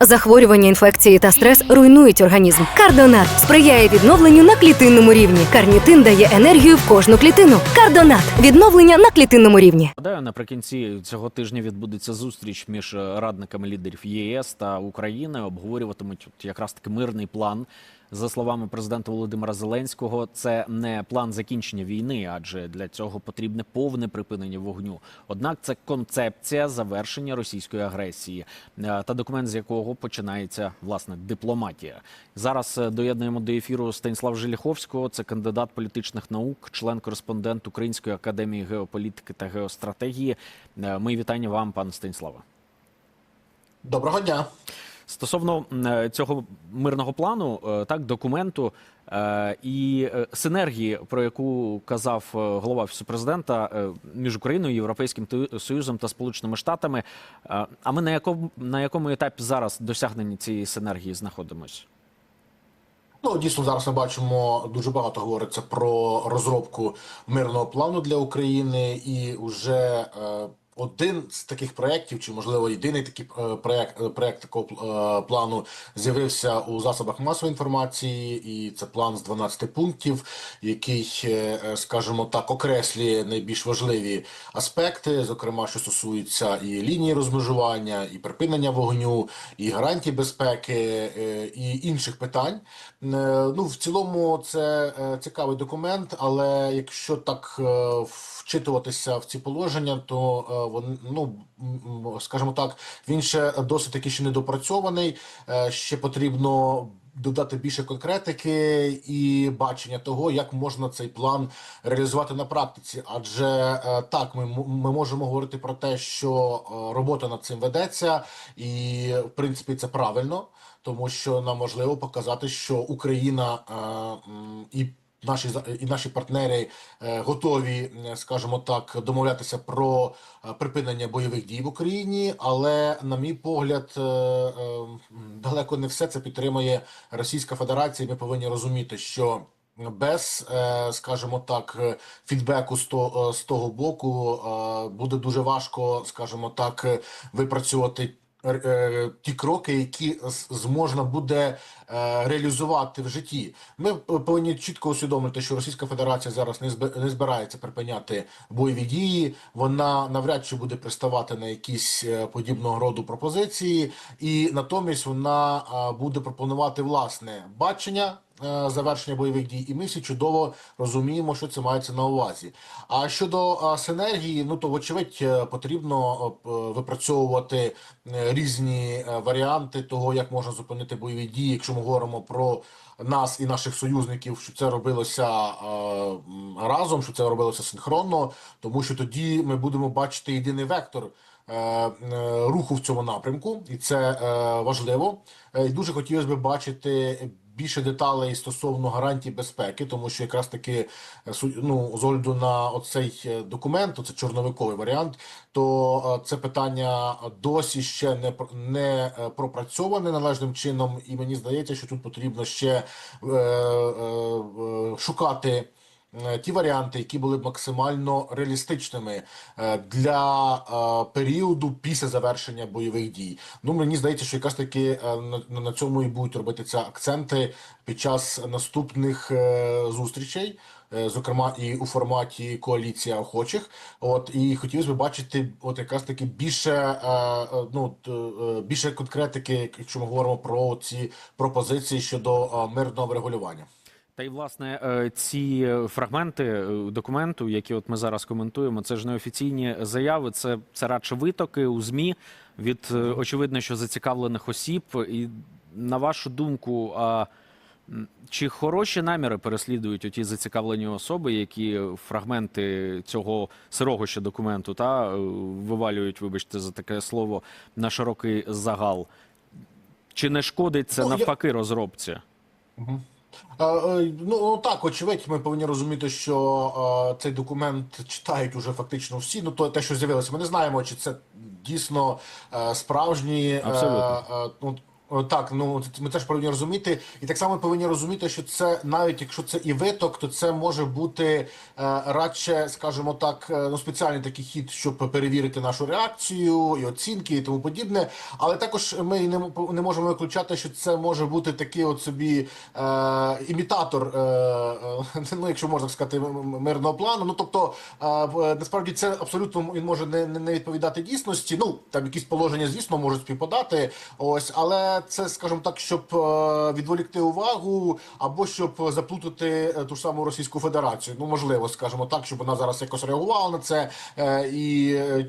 Захворювання, інфекції та стрес руйнують організм. Кардонат сприяє відновленню на клітинному рівні. Карнітин дає енергію в кожну клітину. Кардонат відновлення на клітинному рівні. Наприкінці цього тижня відбудеться зустріч між радниками лідерів ЄС та України. Обговорюватимуть якраз таки мирний план. За словами президента Володимира Зеленського, це не план закінчення війни, адже для цього потрібне повне припинення вогню. Однак це концепція завершення російської агресії е, та документ, з якого починається власне дипломатія. Зараз е, доєднуємо до ефіру Станіслав Желіховського. Це кандидат політичних наук, член-кореспондент Української академії геополітики та геостратегії. Е, Мої вітання вам, пане Станіславе. Доброго дня. Стосовно е, цього мирного плану, е, так документу е, і синергії, про яку казав голова офісу президента між Україною, Європейським Союзом та Сполученими Штатами. А ми на якому на якому етапі зараз досягнення цієї синергії знаходимось? Ну дійсно зараз ми бачимо дуже багато говориться про розробку мирного плану для України, і вже е, один з таких проєктів, чи можливо єдиний такий е, проєкт, е, проєкт такого е, плану з'явився у засобах масової інформації, і це план з 12 пунктів, який, е, е, скажімо так, окреслює найбільш важливі аспекти, зокрема, що стосуються і лінії розмежування, і припинення вогню, і гарантій безпеки, е, і інших питань. Е, Ну, в цілому, це е, цікавий документ, але якщо так е, вчитуватися в ці положення, то е, вони, ну скажімо так, він ще досить таки ще недопрацьований. Е, Ще потрібно додати більше конкретики і бачення того, як можна цей план реалізувати на практиці. Адже е, так, ми, ми можемо говорити про те, що е, робота над цим ведеться, і в принципі це правильно, тому що нам важливо показати, що Україна і Наші і наші партнери е, готові, е, скажімо так, домовлятися про е, припинення бойових дій в Україні, але, на мій погляд, далеко не все це підтримує Російська Федерація. Ми повинні розуміти, що без, скажімо так, фідбеку з того, боку буде дуже важко, скажімо так, випрацювати ті кроки, які зможна буде реалізувати в житті. Ми повинні чітко усвідомити, що Російська Федерація зараз не збирається припиняти бойові дії. Вона навряд чи буде приставати на якісь е, подібного роду пропозиції, і натомість вона е, буде пропонувати власне бачення. е, Завершення бойових дій, і ми всі чудово розуміємо, що це мається на увазі. А щодо е, синергії, ну то вочевидь е, потрібно е, випрацьовувати е, різні е, варіанти того, як можна зупинити бойові дії, якщо ми говоримо про нас і наших союзників, щоб це робилося е, разом, щоб це робилося синхронно, тому що тоді ми будемо бачити єдиний вектор. е, е, Руху в цьому напрямку, і це важливо. І дуже хотілося б бачити більше деталей стосовно гарантій безпеки, тому що якраз таки е, ну, з огляду на оцей е, документ, це чорновиковий варіант, то е, це питання досі ще не не пропрацьоване належним чином, і мені здається, що тут потрібно ще е, е, шукати. Е, Ті варіанти, які були максимально реалістичними е, для е, періоду після завершення бойових дій. Ну мені здається, що якраз таки на, цьому і будуть робитися акценти під час наступних зустрічей. Зокрема, і у форматі коаліція охочих, от і хотілося б бачити, от якраз таки більше ну більше конкретики, якщо ми говоримо про ці пропозиції щодо мирного врегулювання. Та й власне е, ці фрагменти е, документу, які от ми зараз коментуємо, це ж не офіційні заяви, це, це радше витоки у змі від е, очевидно, що зацікавлених осіб. І на вашу думку, а чи хороші наміри переслідують оті зацікавлені особи, які фрагменти цього сирого ще документу та вивалюють, вибачте за таке слово, на широкий загал? Чи не шкодить це Ну, навпаки розробці? Е, Ну так, очевидь, ми повинні розуміти, що е, цей документ читають уже фактично всі. Ну то те, що з'явилося, ми не знаємо, чи це дійсно е, справжні е, Абсолютно. е, ну, Так, ну ми теж повинні розуміти, і так само повинні розуміти, що це навіть якщо це і виток, то це може бути е, радше, скажімо так, е, ну спеціальний такий хід, щоб перевірити нашу реакцію і оцінки і тому подібне. Але також ми не, не можемо виключати, що це може бути такий от собі е, імітатор, е, е, ну якщо можна сказати, мирного плану. Ну тобто, е, в- насправді це абсолютно він може не, не відповідати дійсності. Ну там якісь положення, звісно, можуть співпадати. Ось, але це, скажімо так, щоб е, відволікти увагу або щоб заплутати е, ту ж саму Російську Федерацію. Ну можливо, скажімо так, щоб вона зараз якось реагувала на це, е, і,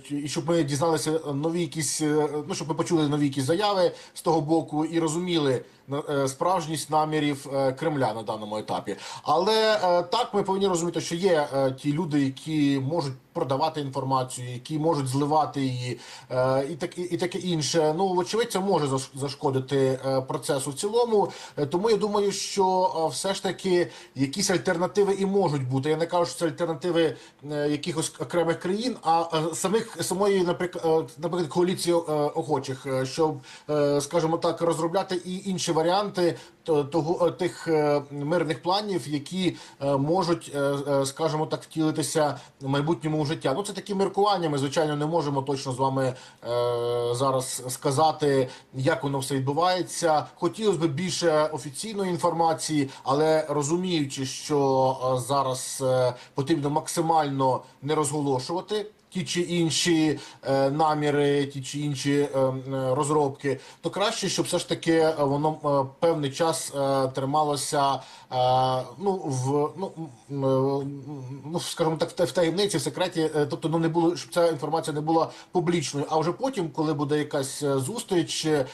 і щоб ми дізналися нові якісь, ну щоб ми почули нові якісь заяви з того боку і розуміли справжність намірів Кремля на даному етапі. Але так ми повинні розуміти, що є ті люди, які можуть продавати інформацію, які можуть зливати її, е, і так і, таке інше. Ну вочевидь, це може заш- зашкодити е, процесу в цілому. Е, Тому я думаю, що все ж таки якісь альтернативи і можуть бути. Я не кажу, що це альтернативи якихось окремих країн, а самих самої, наприклад, наприклад, коаліції охочих, щоб, скажімо так, розробляти і інші варіанти того тих мирних планів, які можуть, скажімо так, втілитися в майбутньому життя. Ну це такі міркування. Ми звичайно не можемо точно з вами е, зараз сказати, як воно все відбувається. Хотілося б більше офіційної інформації, але розуміючи, що е, зараз е, потрібно максимально не розголошувати. Ті чи інші е, наміри, ті чи інші е, е, розробки, то краще, щоб все ж таки воно певний час трималося ну в ну, ну скажімо так, в таємниці, в секреті. Тобто, ну не було, щоб ця інформація не була публічною. А вже потім, коли буде якась зустріч чи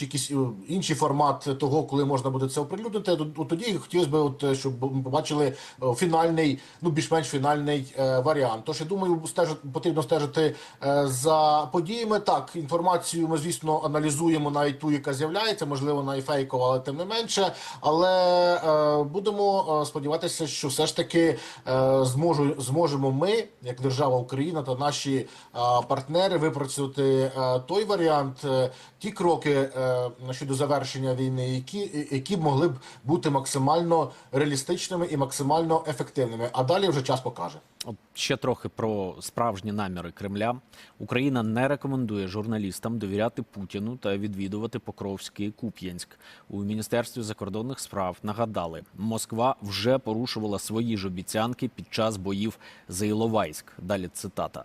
якийсь інший формат того, коли можна буде це оприлюднити, то тоді хотілося б, от щоб ми побачили фінальний, ну більш-менш фінальний варіант. Я думаю, стежити потрібно стежити е, за подіями. Так, інформацію ми, звісно, аналізуємо навіть ту, яка з'являється, можливо, вона і фейкова, але тим не менше. Але е, будемо е, сподіватися, що все ж таки зможу, зможемо ми, як держава Україна та наші партнери, випрацювати той варіант, ті кроки щодо завершення війни, які, які могли б бути максимально реалістичними і максимально ефективними. А далі вже час покаже. Ще трохи про справжні наміри Кремля. Україна не рекомендує журналістам довіряти Путіну та відвідувати Покровський Куп'янськ. У міністерстві закордонних справ нагадали, Москва вже порушувала свої ж обіцянки під час боїв за Іловайськ. Далі цитата.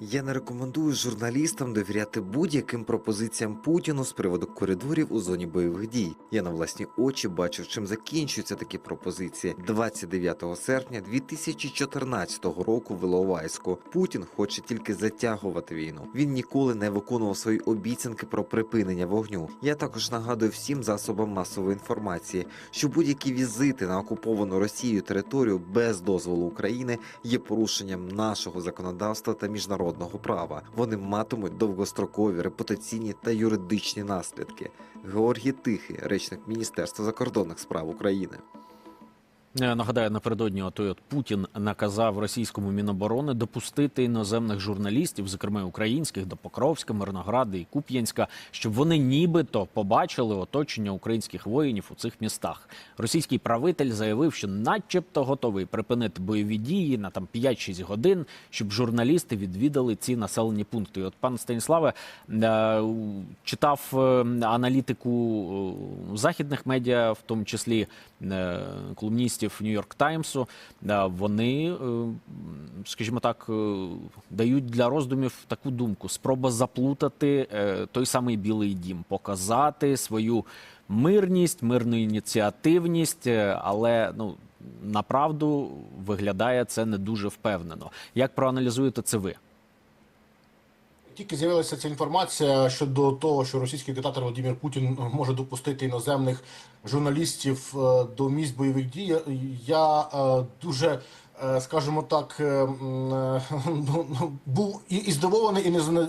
Я не рекомендую журналістам довіряти будь-яким пропозиціям Путіну з приводу коридорів у зоні бойових дій. Я на власні очі бачив, чим закінчуються такі пропозиції 29 серпня 2014 року в Іловайську. Путін хоче тільки затягувати війну. Він ніколи не виконував свої обіцянки про припинення вогню. Я також нагадую всім засобам масової інформації, що будь-які візити на окуповану Росією територію без дозволу України є порушенням нашого законодавства та міжнародного права. Вони матимуть довгострокові репутаційні та юридичні наслідки. Георгій Тихий, речник Міністерства закордонних справ України. Е, Нагадаю, напередодні от Путін наказав російському міноборони допустити іноземних журналістів, зокрема українських, до Покровська, Мирнограда і Куп'янська, щоб вони нібито побачили оточення українських воїнів у цих містах. Російський правитель заявив, що, начебто, готовий припинити бойові дії на там 5-6 годин, щоб журналісти відвідали ці населені пункти. І От пан Станіславе е, читав е, аналітику західних медіа, в тому числі колумністів Нью-Йорк Таймсу. Е, Вони, е, скажімо так, е, дають для роздумів таку думку: спроба заплутати е, той самий Білий Дім, показати свою мирність, мирну ініціативність, е, але ну. Направду виглядає це не дуже впевнено. Як проаналізуєте це ви? Тільки з'явилася ця інформація щодо того, що російський диктатор Володимир Путін може допустити іноземних журналістів е, до місць бойових дій. Я е, дуже скажімо так, е, е, ну, ну, був і, здивований,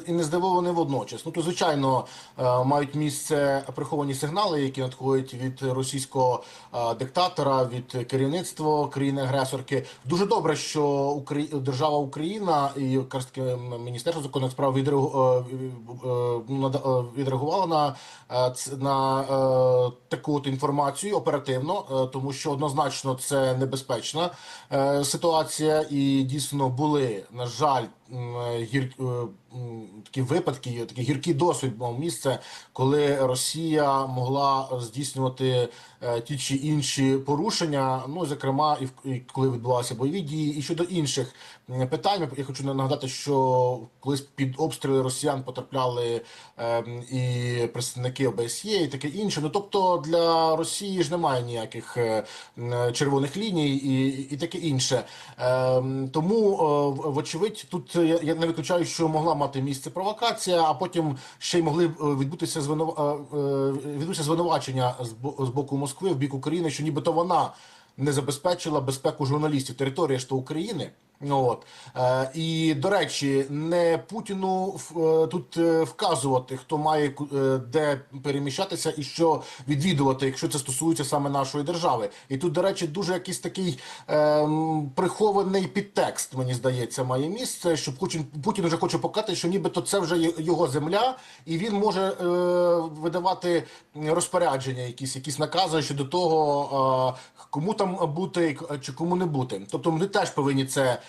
і не здивований водночас. Ну то звичайно е, мають місце приховані сигнали, які надходять від російського е, диктатора, від керівництва країни-агресорки. Дуже добре, що держава Україна і Міністерство законних справ е, е, ну, е, відреагувало на, е, на е, таку от інформацію оперативно, е, тому що однозначно це небезпечна е, ситуація, і дійсно були на жаль. М, Гір... е, такі випадки, такий гіркий досвід мав місце, коли Росія могла здійснювати е, ті чи інші порушення. Ну зокрема, і, в- коли відбувалися бойові дії, і щодо інших питань, я хочу нагадати, що колись під обстріли росіян потрапляли е, і представники ОБСЄ, і таке інше. Ну тобто для Росії ж немає ніяких е, червоних ліній і, і таке інше. Е, тому, е, вочевидь, тут я, я не виключаю, що могла мати місце провокація, а потім ще й могли е, відбутися звинов... е, е, відбутися звинувачення з боку Москви в бік України, що нібито вона не забезпечила безпеку журналістів. Територія ж то України. Ну, от. Е, і, до речі, не Путіну е, тут е, вказувати, хто має де переміщатися і що відвідувати, якщо це стосується саме нашої держави. І тут, до речі, дуже якийсь такий ем, прихований підтекст, мені здається, має місце, що Путін, Путін вже хоче показати, що нібито це вже його земля, і він може е, видавати розпорядження, якісь, якісь накази щодо того, е, кому там бути чи кому не бути. Тобто ми теж повинні це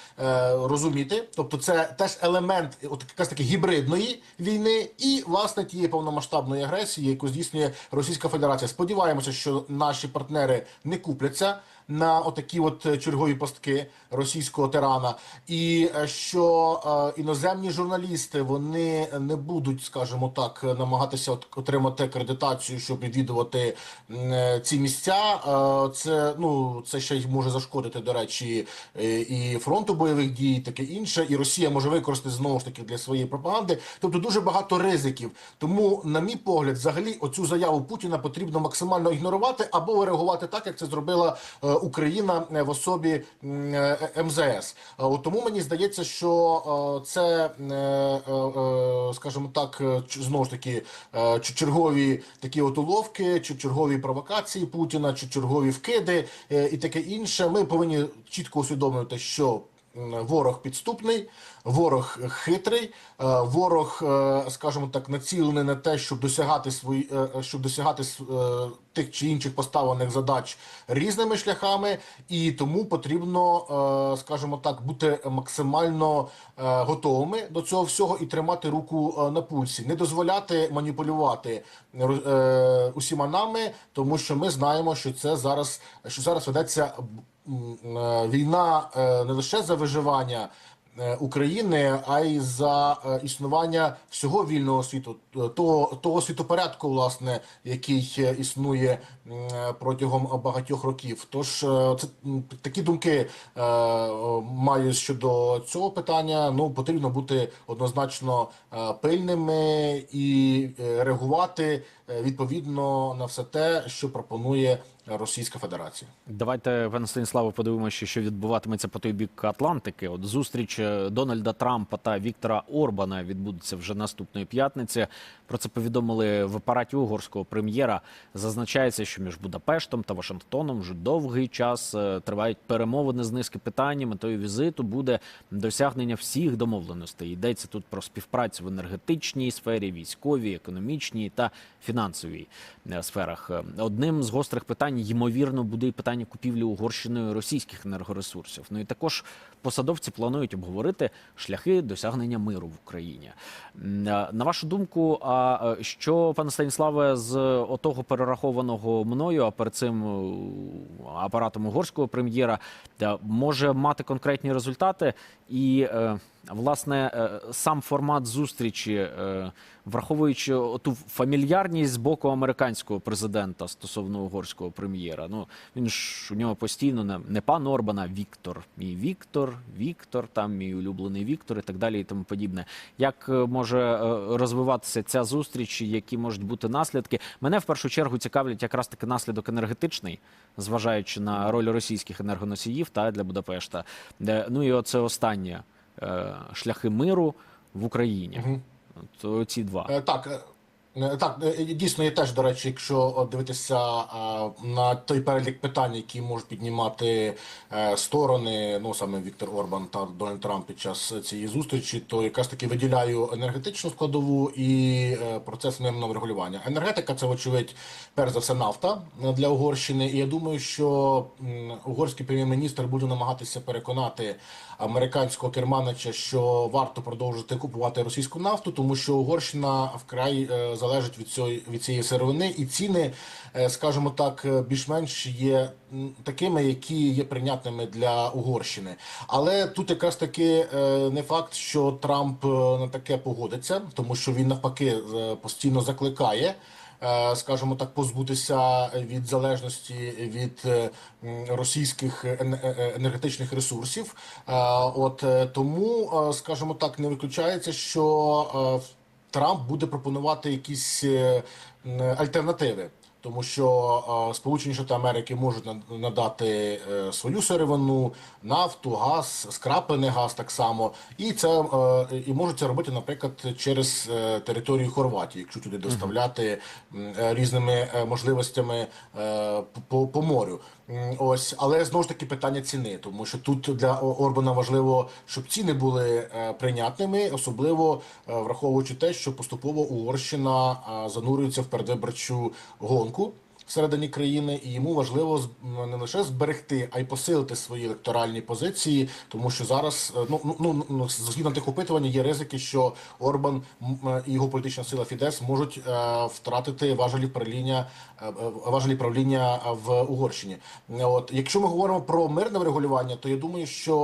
розуміти. Тобто, це теж елемент от якраз таки гібридної війни і власне тієї повномасштабної агресії, яку здійснює Російська Федерація. Сподіваємося, що наші партнери не купляться на отакі от е, чергові пастки російського тирана, і е, що е, іноземні журналісти вони не будуть, скажімо так, намагатися отримати акредитацію, щоб відвідувати ці місця. Це ну це ще й може зашкодити, до речі, і фронту бойових дій, і таке інше. І Росія може використати знову ж таки для своєї пропаганди. Тобто дуже багато ризиків. Тому, на мій погляд, взагалі, оцю заяву Путіна потрібно максимально ігнорувати або реагувати так, як це зробила Україна е, в особі е, МЗС. Е, Тому мені здається, що це, скажімо так, знову ж таки чергові такі от уловки, чи чергові провокації Путіна, чи чергові вкиди і таке інше. Ми повинні чітко усвідомлювати, що ворог підступний, ворог хитрий, е, ворог, е, скажімо так, націлений на те, щоб досягати свої, е, е, щоб досягати е, тих чи інших поставлених задач різними шляхами, і тому потрібно, е, скажімо так, бути максимально е, готовими до цього всього і тримати руку е, на пульсі, не дозволяти маніпулювати е, усіма нами, тому що ми знаємо, що це зараз, що зараз ведеться е, війна е, не лише за виживання. е, України, а й за е, існування всього вільного світу, е, того, того світопорядку, власне, який е, існує е, протягом багатьох років. Тож е, це такі думки е, маю щодо цього питання. Ну потрібно бути однозначно е, пильними і е, реагувати е, відповідно на все те, що пропонує Російська Федерація. Давайте, пане Станіславе, подивимося, що відбуватиметься по той бік Атлантики. От зустріч е, Дональда Трампа та Віктора Орбана відбудеться вже наступної п'ятниці. Про це повідомили в апараті угорського прем'єра. Зазначається, що між Будапештом та Вашингтоном вже довгий час е, тривають перемовини з низки питань. Метою візиту буде досягнення всіх домовленостей. Йдеться тут про співпрацю в енергетичній сфері, військовій, економічній та фінансовій е, сферах. Е, Одним з гострих питань, ймовірно, буде і питання купівлі Угорщиною російських енергоресурсів. Ну і також посадовці планують обговорити шляхи досягнення миру в Україні. Е, На вашу думку, а що, пане Станіславе, з отого перерахованого мною, а перед цим апаратом угорського прем'єра, може мати конкретні результати? І Власне, е, сам формат зустрічі, е, враховуючи ту фамільярність з боку американського президента стосовно угорського прем'єра. Ну він ж у нього постійно не, не пан Орбан, а Віктор. Мій Віктор, Віктор, там мій улюблений Віктор і так далі, і тому подібне. Як е, може розвиватися ця зустріч, які можуть бути наслідки? Мене в першу чергу цікавлять якраз таки наслідок енергетичний, зважаючи на роль російських енергоносіїв та для Будапешта. Ну і оце останнє шляхи миру в Україні. Угу. То ці два. Е, Так, е, е, так, е, дійсно, є теж, до речі, якщо дивитися е, на той перелік питань, які можуть піднімати е, сторони, ну саме Віктор Орбан та Дональд Трамп під час цієї зустрічі, то якраз таки виділяю енергетичну складову і е, процес мирного врегулювання. Енергетика це, вочевидь, перш за все, нафта е, для Угорщини. І я думаю, що угорський прем'єр-міністр буде намагатися переконати американського керманича, що варто продовжити купувати російську нафту, тому що Угорщина вкрай е, залежить від цієї від цієї сировини, і ціни, е, скажімо так, е, більш-менш є такими, які є прийнятними для Угорщини. Але тут якраз таки е, не факт, що Трамп на таке погодиться, тому що він навпаки постійно закликає скажімо так, позбутися від залежності від російських ен- енергетичних ресурсів. От тому, скажімо так, не виключається, що Трамп буде пропонувати якісь е, альтернативи. Тому що Сполучені Штати Америки можуть над- надати е, свою сировину, нафту, газ, скраплений газ так само, і це е, і можуть це робити, наприклад, через е, територію Хорватії, якщо туди доставляти різними можливостями по, по морю. Ось, але знову ж таки питання ціни, тому що тут для Орбана важливо, щоб ціни були прийнятними, особливо враховуючи те, що поступово Угорщина занурюється в передвиборчу гонку Oku. Всередині країни, і йому важливо не лише зберегти, а й посилити свої електоральні позиції, тому що зараз е, ну ну ну ну, згідно тих опитувань є ризики, що Орбан е, і його політична сила Фідес можуть е, втратити важелі правління важелі правління в Угорщині. От якщо ми говоримо про мирне врегулювання, то я думаю, що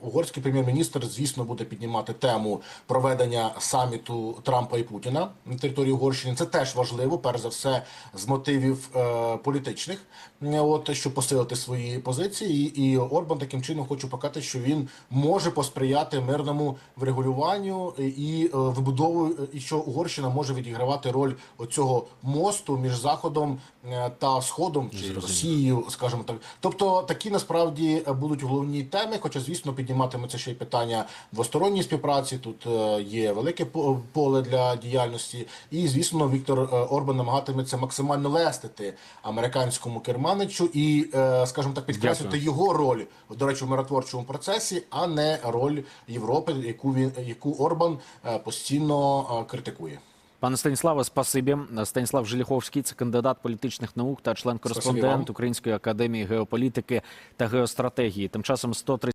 угорський прем'єр-міністр, звісно, буде піднімати тему проведення саміту Трампа і Путіна на території Угорщини. Це теж важливо, перш за все, з мотивів е, політичних, Е, от щоб посилити свої позиції. І, і Орбан таким чином хоче показати, що він може посприяти мирному врегулюванню і, е, вибудову, і що Угорщина може відігравати роль оцього мосту між заходом е, та сходом чи Зрозуміло. Росією, скажімо так. Тобто такі насправді будуть головні теми. Хоча, звісно, підніматиметься ще й питання двосторонньої співпраці. Тут е, є велике по- поле для діяльності, і звісно, Віктор е, Орбан намагатиметься максимально лестити американському керманичу і, е, скажімо так, підкреслити Дякую. його роль до речі в миротворчому процесі, а не роль Європи, яку він яку Орбан е, постійно е, критикує. Пане Станіславе, спасибі. Станіслав Желіховський, це кандидат політичних наук та член-кореспондент. Української академії геополітики та геостратегії. Тим часом 130